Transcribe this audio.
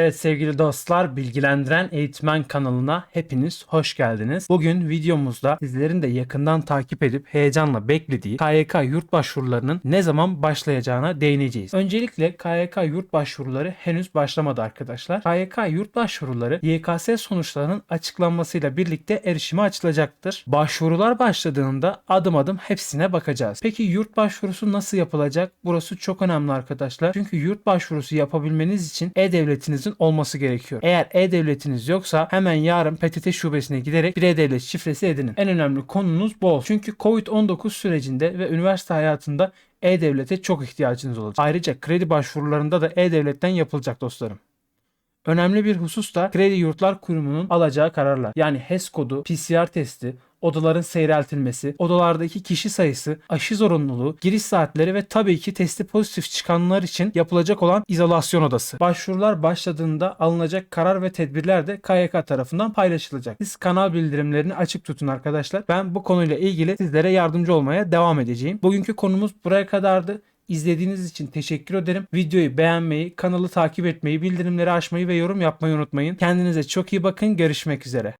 Evet sevgili dostlar, Bilgilendiren Eğitmen kanalına hepiniz hoş geldiniz. Bugün videomuzda sizlerin de yakından takip edip heyecanla beklediği KYK yurt başvurularının ne zaman başlayacağına değineceğiz. Öncelikle KYK yurt başvuruları henüz başlamadı arkadaşlar. KYK yurt başvuruları YKS sonuçlarının açıklanmasıyla birlikte erişime açılacaktır. Başvurular başladığında adım adım hepsine bakacağız. Peki yurt başvurusu nasıl yapılacak? Burası çok önemli arkadaşlar. Çünkü yurt başvurusu yapabilmeniz için e-devletinizin olması gerekiyor. Eğer e-devletiniz yoksa hemen yarın PTT şubesine giderek bir e-devlet şifresi edinin. En önemli konunuz bu. Çünkü Covid-19 sürecinde ve üniversite hayatında e-devlete çok ihtiyacınız olacak. Ayrıca kredi başvurularında da e-devletten yapılacak dostlarım. Önemli bir husus da Kredi Yurtlar Kurumu'nun alacağı kararlar. Yani HES kodu, PCR testi, odaların seyreltilmesi, odalardaki kişi sayısı, aşı zorunluluğu, giriş saatleri ve tabii ki testi pozitif çıkanlar için yapılacak olan izolasyon odası. Başvurular başladığında alınacak karar ve tedbirler de KYK tarafından paylaşılacak. Siz kanal bildirimlerini açık tutun arkadaşlar. Ben bu konuyla ilgili sizlere yardımcı olmaya devam edeceğim. Bugünkü konumuz buraya kadardı. İzlediğiniz için teşekkür ederim. Videoyu beğenmeyi, kanalı takip etmeyi, bildirimleri açmayı ve yorum yapmayı unutmayın. Kendinize çok iyi bakın. Görüşmek üzere.